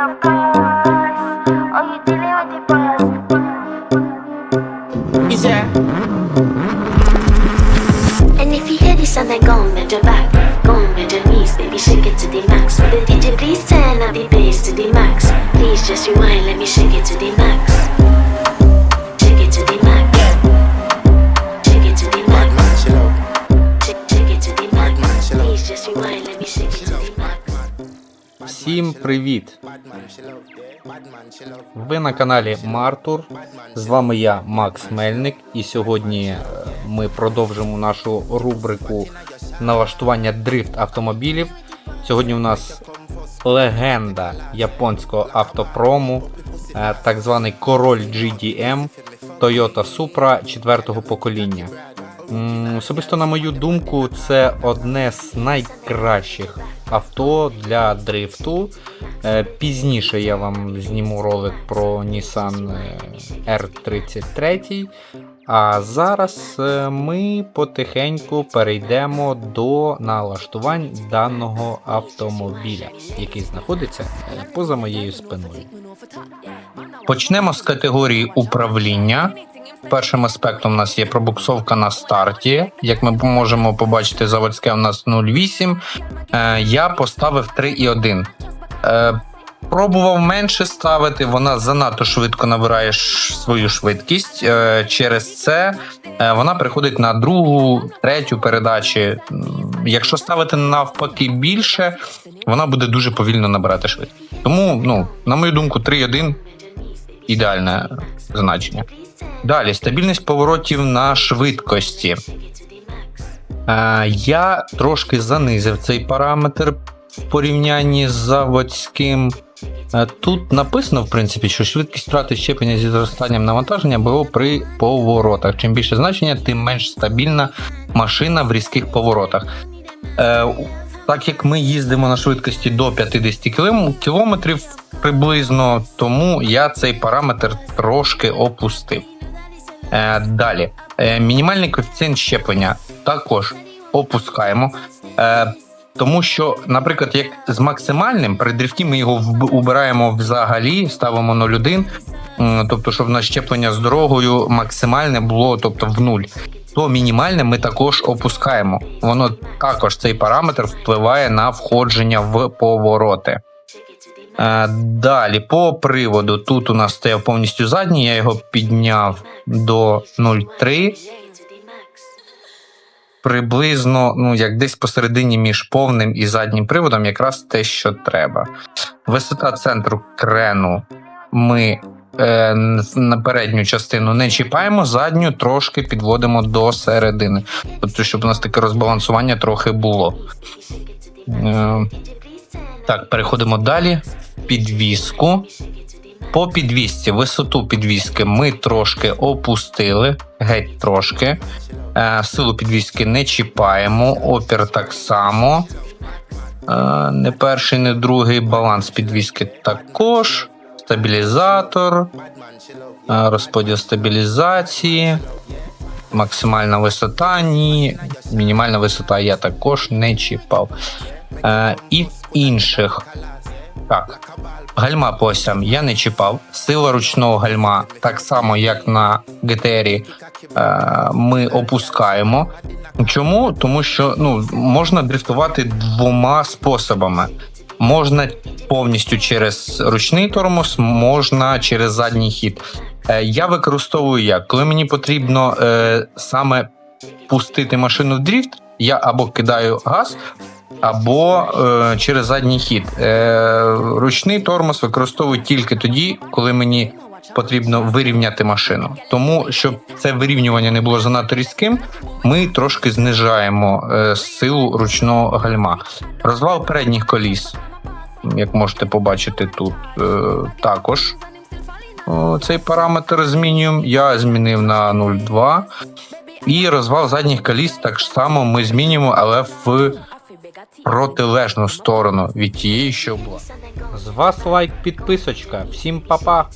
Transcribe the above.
of course. Oh, you dealing with the boss. Easy. And if you hear this sound, then go and bend your back, go and bend your knees, baby, shake it to the max. Will the DJ please turn up the bass to the max? Please just rewind, let me shake it to the max. Shake it to the max. Shake it to the Bad max. man, chill out. Shake, shake it to the Bad man, max. chill out. Please just rewind, let me shake it to the max. Всім привіт! Ви на каналі Мартур. З вами я, Макс Мельник, і сьогодні ми продовжимо нашу рубрику налаштування дрифт автомобілів. Сьогодні у нас легенда японського автопрому, е, так званий король GDM Toyota Supra четвертого покоління. Особисто, на мою думку, це одне з найкращих авто для дрифту. Е, Пізніше я вам зніму ролик про Nissan е, R33. А зараз е, ми потихеньку перейдемо до налаштувань даного автомобіля, який знаходиться поза моєю спиною. Почнемо з категорії управління. Першим аспектом у нас є пробуксовка на старті. Як ми можемо побачити, заводське у нас 0,8. Е, я поставив 3,1. Е, пробував менше ставити, вона занадто швидко набирає свою швидкість. Е, через це е, вона переходить на другу, третю передачі. Якщо ставити навпаки більше, вона буде дуже повільно набирати швидкість. Тому, ну, на мою думку, 3,1 ідеальне значення. Далі стабільність поворотів на швидкості. Е, я трошки занизив цей параметр в порівнянні з заводським. Е, Тут написано, в принципі, що швидкість втрати щеплення зі зростанням навантаження було при поворотах. Чим більше значення, тим менш стабільна машина в різких поворотах. Е, так як ми їздимо на швидкості до 50 км приблизно, тому я цей параметр трошки опустив. Е, далі. Мінімальний коефіцієнт щеплення також опускаємо. Тому що, наприклад, як з максимальним, при дрифті ми його убираємо взагалі, ставимо 0,1, м, тобто, щоб на щеплення з дорогою максимальне було тобто, в нуль. То мінімальне ми також опускаємо. Воно також цей параметр впливає на входження в повороти. Е, Далі по приводу. Тут у нас стояв повністю задній, я його підняв до 0,3. Приблизно, ну як десь посередині між повним і заднім приводом, якраз те, що треба. Висота центру крену ми е, на передню частину не чіпаємо, задню трошки підводимо до середини. Тобто, щоб у нас таке розбалансування трохи було. Е, так, переходимо далі. Підвіску. По підвісці, висоту підвіски ми трошки опустили, геть трошки. Е, силу підвіски не чіпаємо, опір так само. Е, не перший, не другий баланс підвіски також. Стабілізатор, е, розподіл стабілізації, максимальна висота, ні. Мінімальна висота я також не чіпав. І в інших. Так, гальма по осям я не чіпав. Сила ручного гальма, так само як на GTR, е, ми опускаємо. Чому? Тому що ну, можна дрифтувати двома способами. Можна повністю через ручний тормоз, можна через задній хід. Е, я використовую як, коли мені потрібно е, саме пустити машину в дріфт, я або кидаю газ, або е, через задній хід. Е, ручний тормоз використовую тільки тоді, коли мені потрібно вирівняти машину. Тому, щоб це вирівнювання не було занадто різким, ми трошки знижаємо е, силу ручного гальма. Розвал передніх коліс, як можете побачити тут, е, також. Цей параметр змінюємо. Я змінив на 0,2. І розвал задніх коліс так само ми змінюємо, але в протилежну сторону від тієї, що була. З вас лайк, підписочка. Всім па-па!